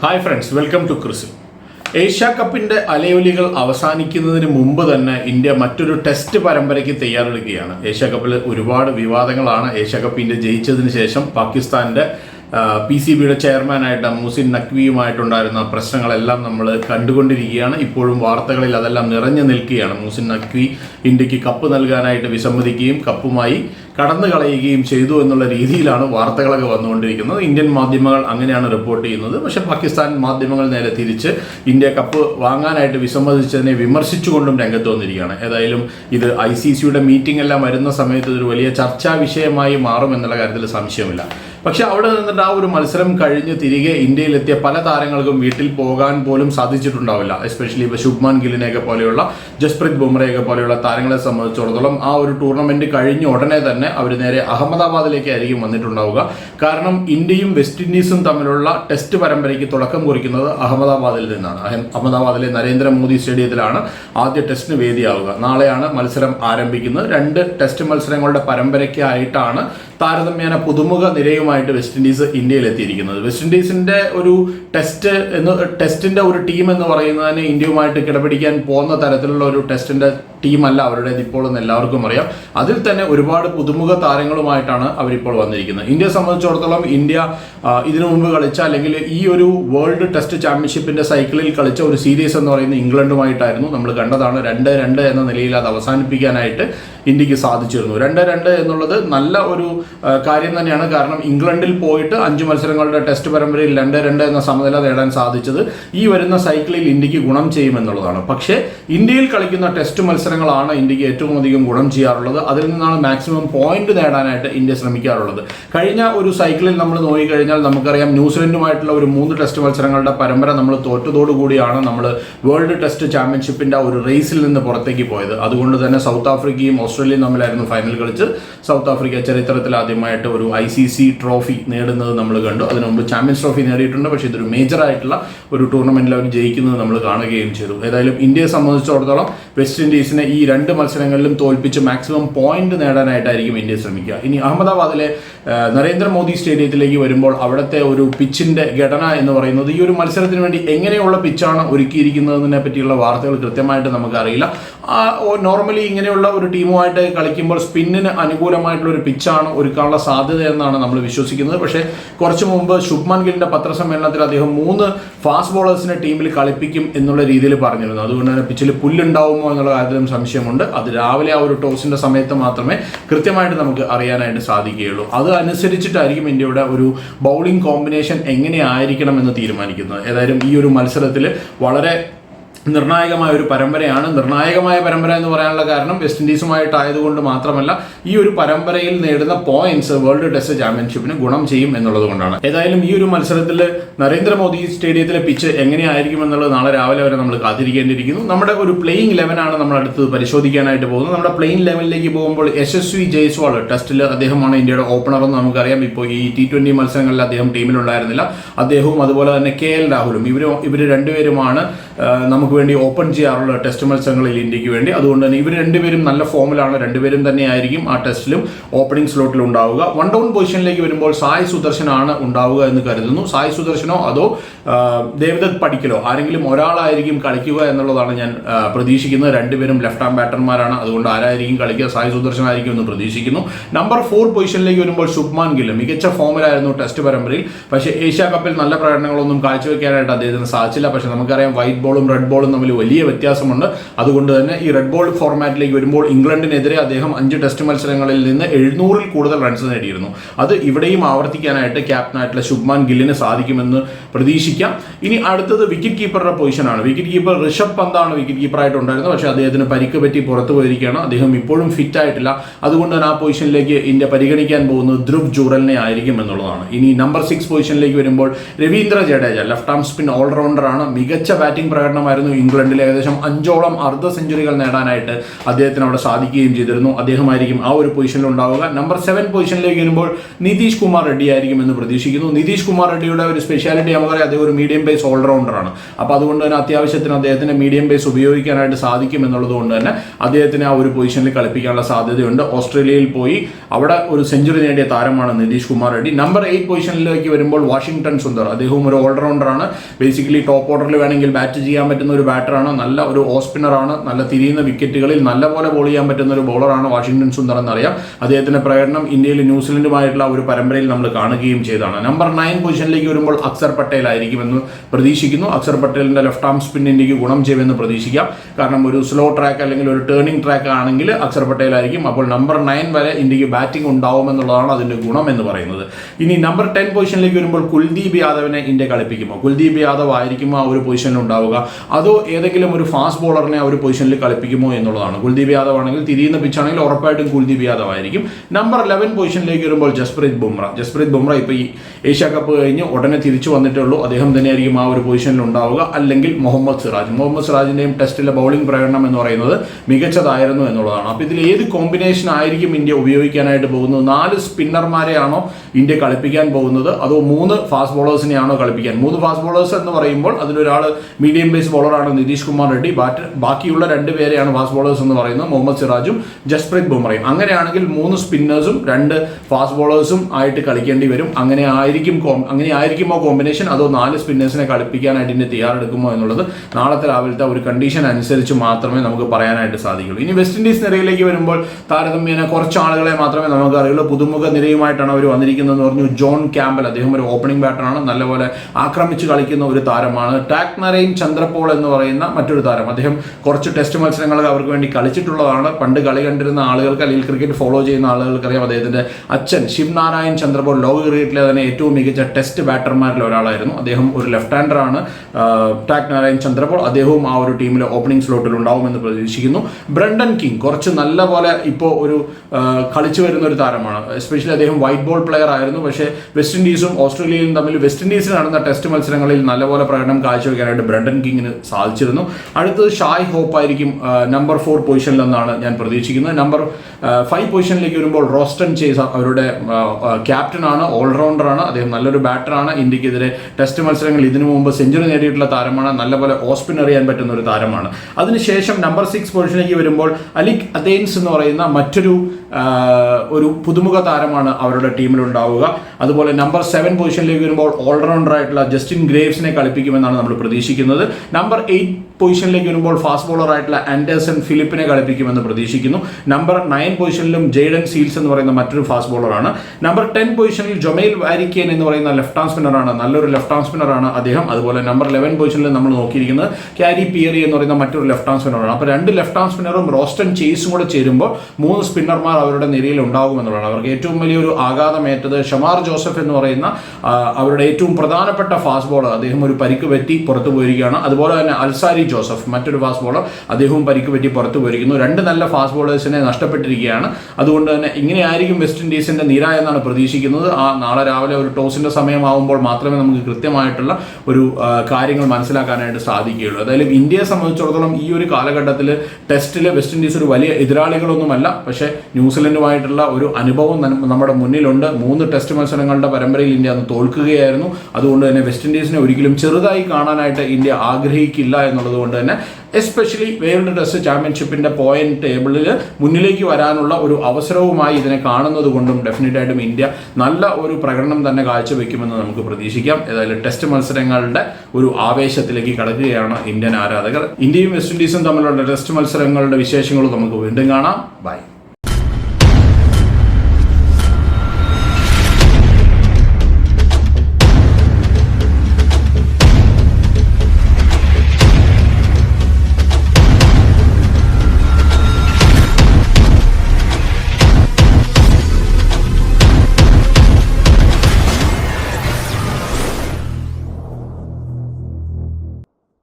Hi friends welcome to ക്രിസിൽ Asia കപ്പിന്റെ അലയൊലികൾ അവസാനിക്കുന്നതിന് മുമ്പ് തന്നെ ഇന്ത്യ മറ്റൊരു ടെസ്റ്റ് പരമ്പരയ്ക്ക് തയ്യാറെടുക്കുകയാണ്. ഏഷ്യ കപ്പിൽ ഒരുപാട് വിവാദങ്ങളാണ് ഏഷ്യ കപ്പ് ഇന്ത്യ ജയിച്ചതിന് ശേഷം പാകിസ്ഥാന്റെ പി സി ബിയുടെ ചെയർമാനായിട്ട് മുസിൻ നഖ്വിയുമായിട്ടുണ്ടായിരുന്ന പ്രശ്നങ്ങളെല്ലാം നമ്മൾ കണ്ടുകൊണ്ടിരിക്കുകയാണ്. ഇപ്പോഴും വാർത്തകളിൽ അതെല്ലാം നിറഞ്ഞു നിൽക്കുകയാണ്. മുസിൻ നഖ്വി ഇന്ത്യയ്ക്ക് കപ്പ് നൽകാനായിട്ട് വിസമ്മതിക്കുകയും കപ്പുമായി കടന്നു കളയുകയും ചെയ്തു എന്നുള്ള രീതിയിലാണ് വാർത്തകളൊക്കെ വന്നുകൊണ്ടിരിക്കുന്നത്. ഇന്ത്യൻ മാധ്യമങ്ങൾ അങ്ങനെയാണ് റിപ്പോർട്ട് ചെയ്യുന്നത്. പക്ഷേ പാകിസ്ഥാൻ മാധ്യമങ്ങൾ നേരെ തിരിച്ച് ഇന്ത്യ കപ്പ് വാങ്ങാനായിട്ട് വിസമ്മതിച്ചതിനെ വിമർശിച്ചുകൊണ്ടും രംഗത്ത് വന്നിരിക്കുകയാണ്. ഏതായാലും ഇത് ഐ സി സിയുടെ മീറ്റിംഗ് എല്ലാം വരുന്ന സമയത്ത് ഇതൊരു വലിയ ചർച്ചാ വിഷയമായി മാറും എന്നുള്ള കാര്യത്തിൽ സംശയമില്ല. പക്ഷെ അവിടെ നിന്നിട്ട് ആ ഒരു മത്സരം കഴിഞ്ഞ് തിരികെ ഇന്ത്യയിലെത്തിയ പല താരങ്ങൾക്കും വീട്ടിൽ പോകാൻ പോലും സാധിച്ചിട്ടുണ്ടാവില്ല. എസ്പെഷ്യലി ഇപ്പോൾ ശുഭ്മാൻ ഗില്ലിനെയൊക്കെ പോലെയുള്ള ജസ്പ്രീത് ബുംറയൊക്കെ പോലെയുള്ള താരങ്ങളെ സംബന്ധിച്ചിടത്തോളം ആ ഒരു ടൂർണമെന്റ് കഴിഞ്ഞ ഉടനെ തന്നെ അവർ നേരെ അഹമ്മദാബാദിലേക്ക് ആയിരിക്കും വന്നിട്ടുണ്ടാവുക. കാരണം ഇന്ത്യയും വെസ്റ്റ് ഇൻഡീസും തമ്മിലുള്ള ടെസ്റ്റ് പരമ്പരയ്ക്ക് തുടക്കം കുറിക്കുന്നത് അഹമ്മദാബാദിൽ നിന്നാണ്. അഹം- അഹമ്മദാബാദിലെ നരേന്ദ്രമോദി സ്റ്റേഡിയത്തിലാണ് ആദ്യ ടെസ്റ്റിന് വേദിയാവുക. നാളെയാണ് മത്സരം ആരംഭിക്കുന്നത്. രണ്ട് ടെസ്റ്റ് മത്സരങ്ങളുടെ പരമ്പരയ്ക്കായിട്ടാണ് താരതമ്യേന പുതുമുഖ നിരയുമായിട്ട് വെസ്റ്റ് ഇൻഡീസ് ഇന്ത്യയിൽ എത്തിയിരിക്കുന്നത് വെസ്റ്റ് ഇൻഡീസിന്റെ ഒരു ടെസ്റ്റ് എന്ന് ടെസ്റ്റിന്റെ ഒരു ടീം എന്ന് പറയുന്നതിന് ഇന്ത്യയുമായിട്ട് കിടപിടിക്കാൻ പോകുന്ന തരത്തിലുള്ള ഒരു ടെസ്റ്റിന്റെ ടീമല്ല അവരുടേത് ഇപ്പോൾ എന്ന് എല്ലാവർക്കും അറിയാം. അതിൽ തന്നെ ഒരുപാട് പുതുമുഖ താരങ്ങളുമായിട്ടാണ് അവരിപ്പോൾ വന്നിരിക്കുന്നത്. ഇന്ത്യയെ സംബന്ധിച്ചിടത്തോളം ഇന്ത്യ ഇതിനു മുമ്പ് കളിച്ച അല്ലെങ്കിൽ ഈ ഒരു വേൾഡ് ടെസ്റ്റ് ചാമ്പ്യൻഷിപ്പിന്റെ സൈക്കിളിൽ കളിച്ച ഒരു സീരീസ് എന്ന് പറയുന്നത് ഇംഗ്ലണ്ടുമായിട്ടായിരുന്നു. നമ്മൾ കണ്ടതാണ് രണ്ട് രണ്ട് എന്ന നിലയിൽ അത് അവസാനിപ്പിക്കാനായിട്ട് ഇന്ത്യയ്ക്ക് സാധിച്ചിരുന്നു. രണ്ട് രണ്ട് എന്നുള്ളത് നല്ല ഒരു കാര്യം തന്നെയാണ്. കാരണം ഇംഗ്ലണ്ടിൽ പോയിട്ട് അഞ്ച് മത്സരങ്ങളുടെ ടെസ്റ്റ് പരമ്പരയിൽ രണ്ട് രണ്ട് എന്ന സമനില നേടാൻ സാധിച്ചത് ഈ വരുന്ന സൈക്കിളിൽ ഇന്ത്യയ്ക്ക് ഗുണം ചെയ്യുമെന്നുള്ളതാണ്. പക്ഷേ ഇന്ത്യയിൽ കളിക്കുന്ന ടെസ്റ്റ് മത്സരങ്ങളാണ് ഇന്ത്യയ്ക്ക് ഏറ്റവും അധികം ഗുണം ചെയ്യാറുള്ളത്. അതിൽ നിന്നാണ് മാക്സിമം പോയിന്റ് നേടാനായിട്ട് ഇന്ത്യ ശ്രമിക്കാറുള്ളത്. കഴിഞ്ഞ ഒരു സൈക്കിളിൽ നമ്മൾ നോക്കിക്കഴിഞ്ഞാൽ നമുക്കറിയാം ന്യൂസിലൻഡുമായിട്ടുള്ള ഒരു മൂന്ന് ടെസ്റ്റ് മത്സരങ്ങളുടെ പരമ്പര നമ്മൾ തോറ്റതോടുകൂടിയാണ് നമ്മൾ വേൾഡ് ടെസ്റ്റ് ചാമ്പ്യൻഷിപ്പിന്റെ ഒരു റേസിൽ നിന്ന് പുറത്തേക്ക് പോയത്. അതുകൊണ്ട് തന്നെ സൗത്ത് ആഫ്രിക്കയും ഓസ്ട്രേലിയയും തമ്മിലായിരുന്നു ഫൈനൽ കളിച്ച് സൗത്ത് ആഫ്രിക്ക ചരിത്രത്തിൽ ആദ്യമായിട്ട് ഒരു ഐ സി സി ട്രോഫി നേടുന്നത് നമ്മൾ കണ്ടു. അതിനു മുമ്പ് ചാമ്പ്യൻസ് ട്രോഫി നേടിയിട്ടുണ്ട്. പക്ഷേ ഇതൊരു മേജർ ആയിട്ടുള്ള ഒരു ടൂർണമെന്റിൽ അവർ ജയിക്കുന്നത് നമ്മൾ കാണുകയും ചെയ്തു. ഏതായാലും ഇന്ത്യയെ സംബന്ധിച്ചിടത്തോളം വെസ്റ്റ് ഇൻഡീസിനെ ഈ രണ്ട് മത്സരങ്ങളിലും തോൽപ്പിച്ച് മാക്സിമം പോയിന്റ് നേടാനായിട്ടായിരിക്കും ഇന്ത്യ ശ്രമിക്കുക. ഇനി അഹമ്മദാബാദിലെ നരേന്ദ്രമോദി സ്റ്റേഡിയത്തിലേക്ക് വരുമ്പോൾ അവിടുത്തെ ഒരു പിച്ചിന്റെ ഘടന എന്ന് പറയുന്നത് ഈ ഒരു മത്സരത്തിന് വേണ്ടി എങ്ങനെയുള്ള പിച്ചാണ് ഒരുക്കിയിരിക്കുന്നതിനെ പറ്റിയുള്ള വാർത്തകൾ കൃത്യമായിട്ട് നമുക്കറിയില്ല. നോർമലി ഇങ്ങനെയുള്ള ഒരു ടീമുമായിട്ട് കളിക്കുമ്പോൾ സ്പിന്നിന് അനുകൂലമായിട്ടുള്ള ഒരു പിച്ചാണ് ഒരുക്കാനുള്ള സാധ്യത എന്നാണ് നമ്മൾ വിശ്വസിക്കുന്നത്. പക്ഷേ കുറച്ച് മുമ്പ് ശുഭ്മാൻ ഗില്ലിന്റെ പത്രസമ്മേളനത്തിൽ അദ്ദേഹം മൂന്ന് ഫാസ്റ്റ് ബോളേഴ്സിനെ ടീമിൽ കളിപ്പിക്കും എന്നുള്ള രീതിയിൽ പറഞ്ഞിരുന്നു. അതുകൊണ്ട് തന്നെ പിച്ചിൽ പുല്ലുണ്ടാവുമോ എന്നുള്ള കാര്യത്തിലും സംശയമുണ്ട്. അത് രാവിലെ ആ ഒരു ടോസിന്റെ സമയത്ത് മാത്രമേ കൃത്യമായിട്ട് നമുക്ക് അറിയാനായിട്ട് സാധിക്കുകയുള്ളൂ. അത് അനുസരിച്ചിട്ടായിരിക്കും ഇന്ത്യയുടെ ഒരു ബൗളിംഗ് കോമ്പിനേഷൻ എങ്ങനെയായിരിക്കണം എന്ന് തീരുമാനിക്കുന്നത്. ഏതായാലും ഈ ഒരു മത്സരത്തിൽ വളരെ നിർണായകമായ ഒരു പരമ്പരയാണ്. നിർണായകമായ പരമ്പര എന്ന് പറയാനുള്ള കാരണം വെസ്റ്റ് ഇൻഡീസുമായിട്ടായതുകൊണ്ട് മാത്രമല്ല ഈ ഒരു പരമ്പരയിൽ നേടുന്ന പോയിന്റ്സ് വേൾഡ് ടെസ്റ്റ് ചാമ്പ്യൻഷിപ്പിന് ഗുണം ചെയ്യും എന്നുള്ളത് കൊണ്ടാണ്. ഏതായാലും ഈ ഒരു മത്സരത്തിൽ നരേന്ദ്രമോദി സ്റ്റേഡിയത്തിലെ പിച്ച് എങ്ങനെയായിരിക്കും എന്നുള്ളത് നാളെ രാവിലെ വരെ നമ്മൾ കാത്തിരിക്കേണ്ടിയിരിക്കുന്നു. നമ്മുടെ ഒരു പ്ലേയിങ് ലെവൻ ആണ് നമ്മൾ അടുത്ത് പരിശോധിക്കാനായിട്ട് പോകുന്നത്. നമ്മുടെ പ്ലെയിൻ ലെവലിലേക്ക് പോകുമ്പോൾ യശസ്വി ജയ്സ്വാൾ ടെസ്റ്റിൽ അദ്ദേഹമാണ് ഇന്ത്യയുടെ ഓപ്പണർ എന്ന് നമുക്കറിയാം. ഇപ്പോൾ ഈ ടി ട്വന്റി മത്സരങ്ങളിൽ അദ്ദേഹം ടീമിലുണ്ടായിരുന്നില്ല അദ്ദേഹവും അതുപോലെ തന്നെ കെ എൽ രാഹുലും ഇവർ ഇവർ രണ്ടുപേരുമാണ് നമുക്ക് വേണ്ടി ഓപ്പൺ ചെയ്യാറുള്ള ടെസ്റ്റ് മത്സരങ്ങളിൽ ഇന്ത്യയ്ക്ക് വേണ്ടി. അതുകൊണ്ട് തന്നെ ഇവർ രണ്ടുപേരും നല്ല ഫോമിലാണ് രണ്ടുപേരും തന്നെയായിരിക്കും ആ ടെസ്റ്റിലും ഓപ്പണിംഗ് സ്ലോട്ടിൽ ഉണ്ടാവുക. വൺ ഡൗൺ പൊസിഷനിലേക്ക് വരുമ്പോൾ സായ് സുദർശനാണ് ഉണ്ടാവുക എന്ന് കരുതുന്നു. സായ് സുദർശനോ അതോ ദേവദത്ത് പഠിക്കലോ ആരെങ്കിലും ഒരാളായിരിക്കും കളിക്കുക എന്നുള്ളതാണ് ഞാൻ പ്രതീക്ഷിക്കുന്നത്. രണ്ടുപേരും ലെഫ്റ്റ് ആം ബാറ്റർമാരാണ് അതുകൊണ്ട് ആരായിരിക്കും കളിക്കുക സായ് സുദർശൻ ആയിരിക്കും എന്ന് പ്രതീക്ഷിക്കുന്നു. നമ്പർ ഫോർ പൊസിഷനിലേക്ക് വരുമ്പോൾ ശുഭ്മാൻ ഗിൽ മികച്ച ഫോമിലായിരുന്നു ടെസ്റ്റ് പരമ്പരയിൽ. പക്ഷേ ഏഷ്യ കപ്പിൽ നല്ല പ്രകടനങ്ങളൊന്നും കാഴ്ചവെക്കാനായിട്ട് അദ്ദേഹത്തിന് സാധിച്ചില്ല. പക്ഷേ നമുക്കറിയാം വൈറ്റ് ബോളും റെഡ് ബോളും തമ്മിൽ വലിയ വ്യത്യാസമുണ്ട്. അതുകൊണ്ട് തന്നെ ഈ റെഡ് ബോൾ ഫോർമാറ്റിലേക്ക് വരുമ്പോൾ ഇംഗ്ലണ്ടിനെതിരെ അദ്ദേഹം അഞ്ച് ടെസ്റ്റ് മത്സരങ്ങളിൽ നിന്ന് എഴുന്നൂറിൽ കൂടുതൽ റൺസ് നേടിയിരുന്നു. അത് ഇവിടെയും ആവർത്തിക്കാനായിട്ട് ക്യാപ്റ്റനായിട്ടുള്ള ശുഭ്മാൻ ഗില്ലിന് സാധിക്കുമെന്ന് പ്രതീക്ഷിക്കാം. ഇനി അടുത്തത് വിക്കറ്റ് കീപ്പറുടെ പൊസിഷനാണ് വിക്കറ്റ് കീപ്പർ ഋഷഭ് പന്താണ് വിക്കറ്റ് കീപ്പറായിട്ട് ഉണ്ടായിരുന്നത്. പക്ഷേ അദ്ദേഹത്തിന് പരിക്ക് പറ്റി പുറത്തു പോയിരിക്കുകയാണ്. അദ്ദേഹം ഇപ്പോഴും ഫിറ്റ് ആയിട്ടില്ല. അതുകൊണ്ട് തന്നെ ആ പൊസിഷനിലേക്ക് ഇന്ത്യ പരിഗണിക്കാൻ പോകുന്നത് ധ്രുവ് ജൂറലിനെ ആയിരിക്കും എന്നുള്ളതാണ്. ഇനി നമ്പർ സിക്സ് പൊസിഷനിലേക്ക് വരുമ്പോൾ Ravindra Jadeja left arm spin ഓൾറൗണ്ടറാണ് മികച്ച ബാറ്റിംഗ് പ്രകടനമായിരുന്നു ഇംഗ്ലണ്ടിൽ ഏകദേശം അഞ്ചോളം അർദ്ധ സെഞ്ചുറികൾ നേടാനായിട്ട് അദ്ദേഹത്തിന് അവിടെ സാധിക്കുകയും ചെയ്തിരുന്നു. അദ്ദേഹമായിരിക്കും ആ ഒരു പൊസിഷനിൽ ഉണ്ടാവുക. നമ്പർ സെവൻ പൊസിഷനിലേക്ക് വരുമ്പോൾ നിതീഷ് കുമാർ റെഡ്ഡി ആയിരിക്കും എന്ന് പ്രതീക്ഷിക്കുന്നു. നിതീഷ് കുമാർ റെഡ്ഡിയുടെ ഒരു സ്പെഷ്യാലിറ്റി നമുക്കറിയാം അദ്ദേഹം ഒരു മീഡിയം ബേസ് ഓൾറൗണ്ടറാണ് അപ്പോൾ അതുകൊണ്ട് തന്നെ അത്യാവശ്യത്തിന് അദ്ദേഹത്തിന് മീഡിയം ബേസ് ഉപയോഗിക്കാനായിട്ട് സാധിക്കും എന്നുള്ളത് കൊണ്ട് തന്നെ അദ്ദേഹത്തിന് ആ ഒരു പൊസിഷനിൽ കളിപ്പിക്കാനുള്ള സാധ്യതയുണ്ട്. ഓസ്ട്രേലിയയിൽ പോയി അവിടെ ഒരു സെഞ്ചുറി നേടിയ താരമാണ് നിതീഷ് കുമാർ റെഡ്ഡി. നമ്പർ എയ്റ്റ് പൊസിഷനിലേക്ക് വരുമ്പോൾ വാഷിംഗ്ടൺ സുന്ദർ. അദ്ദേഹവും ഒരു ഓൾറൗണ്ടറാണ് ബേസിക്കലി ടോപ്പ് ഓർഡറിൽ വേണമെങ്കിൽ ബാറ്റ് ചെയ്യാൻ പറ്റുന്ന ഒരു ബാറ്ററാണ് നല്ല ഒരു ഓഫ് സ്പിന്നറാണ് നല്ല തിരിയുന്ന വിക്കറ്റുകളിൽ നല്ല പോലെ ബോൾ ചെയ്യാൻ പറ്റുന്ന ഒരു ബോളറാണ് വാഷിംഗ്ടൺ സുന്ദർ എന്നറിയാം. അദ്ദേഹത്തിന്റെ പ്രകടനം ഇന്ത്യയിൽ ന്യൂസിലൻഡുമായിട്ടുള്ള ഒരു പരമ്പരയിൽ നമ്മൾ കാണുകയും ചെയ്തതാണ്. നമ്പർ നയൻ പൊസിഷനിലേക്ക് വരുമ്പോൾ അക്സർ പട്ടേൽ ആയിരിക്കുമെന്ന് പ്രതീക്ഷിക്കുന്നു. അക്സർ പട്ടേലിന്റെ ലെഫ്റ്റ് ആം സ്പിൻ ഇന്ത്യയ്ക്ക് ഗുണം ചെയ്യുമെന്ന് പ്രതീക്ഷിക്കാം. കാരണം ഒരു സ്ലോ ട്രാക്ക് അല്ലെങ്കിൽ ഒരു ടേണിംഗ് ട്രാക്ക് ആണെങ്കിൽ അക്സർ പട്ടേൽ ആയിരിക്കും അപ്പോൾ നമ്പർ നയൻ വരെ ഇന്ത്യയ്ക്ക് ബാറ്റിംഗ് ഉണ്ടാവുമെന്നുള്ളതാണ് അതിന്റെ ഗുണം എന്ന് പറയുന്നത്. ഇനി നമ്പർ ടെൻ പൊസിഷനിലേക്ക് വരുമ്പോൾ കുൽദീപ് യാദവിനെ ഇന്ത്യ കളിപ്പിക്കുമോ? കുൽദീപ് യാദവ് ആയിരിക്കും ആ ഒരു പൊസിഷനിൽ ഉണ്ടാവുക? അതോ ഏതെങ്കിലും ഒരു ഫാസ്റ്റ് ബോളറിനെ ആ ഒരു പൊസിഷനിൽ കളിപ്പിക്കുമോ എന്നുള്ളതാണ്. കുൽദീപ് യാദവ് ആണെങ്കിൽ തിരിയുന്ന പിച്ചാണെങ്കിൽ ഉറപ്പായിട്ടും കുൽദീപ് യാദവ് ആയിരിക്കും. നമ്പർ ലെവൻ പൊസിഷനിലേക്ക് വരുമ്പോൾ ജസ്പ്രീത് ബുംറ. ജസ്പ്രീത് ബുംറ ഇപ്പോൾ ഈ ഏഷ്യ കപ്പ് കഴിഞ്ഞ് ഉടനെ തിരിച്ചു വന്നിട്ടേ ഉള്ളൂ അദ്ദേഹം തന്നെയായിരിക്കും ആ ഒരു പൊസിഷനിൽ ഉണ്ടാവുക. അല്ലെങ്കിൽ മുഹമ്മദ് സിറാജ്. മുഹമ്മദ് സിറാജിന്റെയും ടെസ്റ്റിലെ ബൗളിംഗ് പ്രകടനം എന്ന് പറയുന്നത് മികച്ചതായിരുന്നു എന്നുള്ളതാണ്. അപ്പോൾ ഇതിൽ ഏത് കോമ്പിനേഷൻ ആയിരിക്കും ഇന്ത്യ ഉപയോഗിക്കാനായിട്ട് പോകുന്നത്? നാല് സ്പിന്നർമാരെയാണോ ഇന്ത്യ കളിപ്പിക്കാൻ പോകുന്നത്? അതോ മൂന്ന് ഫാസ്റ്റ് ബോളേഴ്സിനെയാണോ കളിപ്പിക്കാൻ? മൂന്ന് ഫാസ്റ്റ് ബോളേഴ്സ് എന്ന് പറയുമ്പോൾ അതിലൊരാൾ മീഡിയം ബേസ് ബോളറാണ് നിതീഷ് കുമാർ റെഡ്ഡി. ബാറ്റ് ബാക്കിയുള്ള രണ്ട് പേരെയാണ് ഫാസ്റ്റ് ബോളേഴ്സ് എന്ന് പറയുന്നത്. മുഹമ്മദ് സിറാജും ജസ്പ്രീത് ബുംറയും. അങ്ങനെയാണെങ്കിൽ മൂന്ന് സ്പിന്നേഴ്സും രണ്ട് ഫാസ്റ്റ് ബോളേഴ്സും ആയിട്ട് കളിക്കേണ്ടി വരും. അങ്ങനെ ആയിരിക്കും അങ്ങനെ ആയിരിക്കുമോ കോമ്പിനേഷൻ അതോ നാല് സ്പിന്നേഴ്സിനെ കളിപ്പിക്കാനായിട്ട് ഇതിന്റെ തയ്യാറെടുക്കുമോ എന്നുള്ളത് നാളത്തെ രാവിലത്തെ ഒരു കണ്ടീഷൻ അനുസരിച്ച് മാത്രമേ നമുക്ക് പറയാനായിട്ട് സാധിക്കുള്ളൂ. ഇനി വെസ്റ്റ് ഇൻഡീസ് നിരയിലേക്ക് വരുമ്പോൾ താരതമ്യേന കുറച്ച് ആളുകളെ മാത്രമേ നമുക്ക് അറിയുള്ളൂ. പുതുമുഖ നിരയുമായിട്ടാണ് അവർ വന്നിരിക്കുന്നതെന്ന് പറഞ്ഞു ജോൺ ക്യാമ്പൽ അദ്ദേഹം ഒരു ഓപ്പണിംഗ് ബാറ്ററാണ് നല്ലപോലെ ആക്രമിച്ച് കളിക്കുന്ന ഒരു താരമാണ്. ടാക് നരയും ചന്ദ്രപോൾ എന്ന് പറയുന്ന മറ്റൊരു താരം. അദ്ദേഹം കുറച്ച് ടെസ്റ്റ് മത്സരങ്ങൾ അവർക്ക് വേണ്ടി കളിച്ചിട്ടുള്ളതാണ്. പണ്ട് കളി കണ്ടിരുന്ന ആളുകൾക്ക് അല്ലെങ്കിൽ ക്രിക്കറ്റ് ഫോളോ ചെയ്യുന്ന ആളുകൾക്കറിയാം അദ്ദേഹത്തിന്റെ അച്ഛൻ ശിവ് നാരായൺ ചന്ദ്രബോൾ ലോക ക്രിക്കറ്റിലെ തന്നെ ഏറ്റവും മികച്ച ടെസ്റ്റ് ബാറ്റർമാരിൽ ഒരാളായിരുന്നു. അദ്ദേഹം ഒരു ലെഫ്റ്റ് ഹാൻഡറാണ് ടാക് നാരായൺ ചന്ദ്രബോൾ അദ്ദേഹവും ആ ഒരു ടീമിലെ ഓപ്പണിംഗ് സ്ലോട്ടിൽ ഉണ്ടാവുമെന്ന് പ്രതീക്ഷിക്കുന്നു. ബ്രണ്ടൻ കിങ് കുറച്ച് നല്ല പോലെ ഇപ്പോൾ ഒരു കളിച്ചു വരുന്ന ഒരു താരമാണ്. എസ്പെഷ്യലി അദ്ദേഹം വൈറ്റ് ബോൾ പ്ലെയർ ആയിരുന്നു. പക്ഷേ വെസ്റ്റ് ഇൻഡീസും ഓസ്ട്രേലിയയും തമ്മിൽ വെസ്റ്റ് ഇൻഡീസിൽ നടന്ന ടെസ്റ്റ് മത്സരങ്ങളിൽ നല്ലപോലെ പ്രകടനം കാഴ്ചവെക്കാനായിട്ട് ബ്രണ്ടൻ കിങ്ങിന് സാധിച്ചിരുന്നു. അടുത്തത് ഷായ് ഹോപ്പ് ആയിരിക്കും നമ്പർ ഫോർ പൊസിഷനിലെന്നാണ് ഞാൻ പ്രതീക്ഷിക്കുന്നത്. നമ്പർ ഫൈവ് പൊസിഷനിലേക്ക് വരുമ്പോൾ റോസ്റ്റൺ ചേസ് അവരുടെ ക്യാപ്റ്റനാണ് ഓൾറൗണ്ടറാണ് അദ്ദേഹം നല്ലൊരു ബാറ്ററാണ് ഇന്ത്യക്കെതിരെ ടെസ്റ്റ് മത്സരങ്ങൾ ഇതിനു മുമ്പ് സെഞ്ചുറി നേടിയിട്ടുള്ള താരമാണ്. നല്ലപോലെ ഓസ്പിൻ എറിയാൻ പറ്റുന്ന ഒരു താരമാണ്. അതിനുശേഷം നമ്പർ സിക്സ് പൊസിഷനിലേക്ക് വരുമ്പോൾ അലിക് അതെയിൻസ് എന്ന് പറയുന്ന മറ്റൊരു ഒരു പുതുമുഖ താരമാണ് അവരുടെ ടീമിലുണ്ടാവുക. അതുപോലെ നമ്പർ സെവൻ പൊസിഷനിലേക്ക് വരുമ്പോൾ ഓൾറൗണ്ടർ ആയിട്ടുള്ള ജസ്റ്റിൻ ഗ്രേവ്സിനെ കളിപ്പിക്കുമെന്നാണ് നമ്മൾ പ്രതീക്ഷിക്കുന്നത്. നമ്പർ എയ്റ്റ് പൊസിഷനിലേക്ക് വരുമ്പോൾ ഫാസ്റ്റ് ബോളർ ആയിട്ടുള്ള ആൻഡേഴ്സൺ ഫിലിപ്പിനെ കളിപ്പിക്കുമെന്ന് പ്രതീക്ഷിക്കുന്നു. നമ്പർ നയൻ പൊസിഷനിലും ജെയ്ഡൻ സീൽസ് എന്ന് പറയുന്ന മറ്റൊരു ഫാസ്റ്റ് ബോളറാണ് നമ്പർ ടെൻ പൊസിഷനിൽ ജൊമൈൽ വാരിക്കേൻ എന്ന് പറയുന്ന ലെഫ്റ്റ് ആം സ്പിന്നറാണ് നല്ലൊരു ലെഫ്റ്റ് ആം സ്പിന്നറാണ് അദ്ദേഹം. അതുപോലെ നമ്പർ ലെവൻ പൊസിഷനിൽ നമ്മൾ നോക്കിയിരിക്കുന്നത് ക്യാരി പിയറി എന്ന് പറയുന്ന മറ്റൊരു ലെഫ്റ്റ് ആം സ്പിന്നറാണ് അപ്പോൾ രണ്ട് ലെഫ്റ്റ് ആം സ്പിന്നറും റോസ്റ്റൺ ചേസും കൂടെ ചേരുമ്പോൾ മൂന്ന് സ്പിന്നർമാർ അവരുടെ നിരയിൽ ഉണ്ടാകുമെന്നുള്ളതാണ് അവർക്ക് ഏറ്റവും വലിയൊരു ആഘാതമേറ്റത് ഷമാർ ജോസഫ് എന്ന് പറയുന്ന അവരുടെ ഏറ്റവും പ്രധാനപ്പെട്ട ഫാസ്റ്റ് ബോളർ അദ്ദേഹം ഒരു പരിക്ക് പറ്റി പുറത്തു പോയിരിക്കുകയാണ്. അതുപോലെ തന്നെ അൽസാരി ജോസഫ് മറ്റൊരു ഫാസ്റ്റ് ബോളർ അദ്ദേഹവും പരിക്ക് പറ്റി പുറത്തു പോയിരിക്കുന്നു. രണ്ട് നല്ല ഫാസ്റ്റ് ബോളേഴ്സിനെ നഷ്ടപ്പെട്ടിരിക്കുകയാണ്. അതുകൊണ്ട് തന്നെ ഇങ്ങനെയായിരിക്കും വെസ്റ്റ് ഇൻഡീസിന്റെ നിര എന്നാണ് പ്രതീക്ഷിക്കുന്നത്. ആ നാളെ രാവിലെ ഒരു ടോസിന്റെ സമയമാവുമ്പോൾ മാത്രമേ നമുക്ക് കൃത്യമായിട്ടുള്ള ഒരു കാര്യങ്ങൾ മനസ്സിലാക്കാനായിട്ട് സാധിക്കുകയുള്ളൂ. അതായത് ഇന്ത്യയെ സംബന്ധിച്ചിടത്തോളം ഈ ഒരു കാലഘട്ടത്തിൽ ടെസ്റ്റിൽ വെസ്റ്റ് ഇൻഡീസ് ഒരു വലിയ എതിരാളികളൊന്നുമല്ല. പക്ഷേ ന്യൂസിലൻഡുമായിട്ടുള്ള ഒരു അനുഭവം നമ്മുടെ മുന്നിലുണ്ട്. മൂന്ന് ടെസ്റ്റ് മത്സരങ്ങളുടെ പരമ്പരയിൽ ഇന്ത്യ അന്ന് തോൽക്കുകയായിരുന്നു. അതുകൊണ്ട് തന്നെ വെസ്റ്റ് ഇൻഡീസിനെ ഒരിക്കലും ചെറുതായി കാണാനായിട്ട് ഇന്ത്യ ആഗ്രഹിക്കില്ല എന്നുള്ളത് കൊണ്ട് തന്നെ എസ്പെഷ്യലി വേൾഡ് ടെസ്റ്റ് ചാമ്പ്യൻഷിപ്പിന്റെ പോയിന്റ് ടേബിളിൽ മുന്നിലേക്ക് വരാനുള്ള ഒരു അവസരവുമായി ഇതിനെ കാണുന്നത് കൊണ്ടും ഡെഫിനറ്റായിട്ടും ഇന്ത്യ നല്ല ഒരു പ്രകടനം തന്നെ കാഴ്ചവെക്കുമെന്ന് നമുക്ക് പ്രതീക്ഷിക്കാം. ഏതായാലും ടെസ്റ്റ് മത്സരങ്ങളുടെ ഒരു ആവേശത്തിലേക്ക് കടക്കുകയാണ് ഇന്ത്യൻ ആരാധകർ. ഇന്ത്യയും വെസ്റ്റ് ഇൻഡീസും തമ്മിലുള്ള ടെസ്റ്റ് മത്സരങ്ങളുടെ വിശേഷങ്ങളും നമുക്ക് വീണ്ടും കാണാം. ബൈ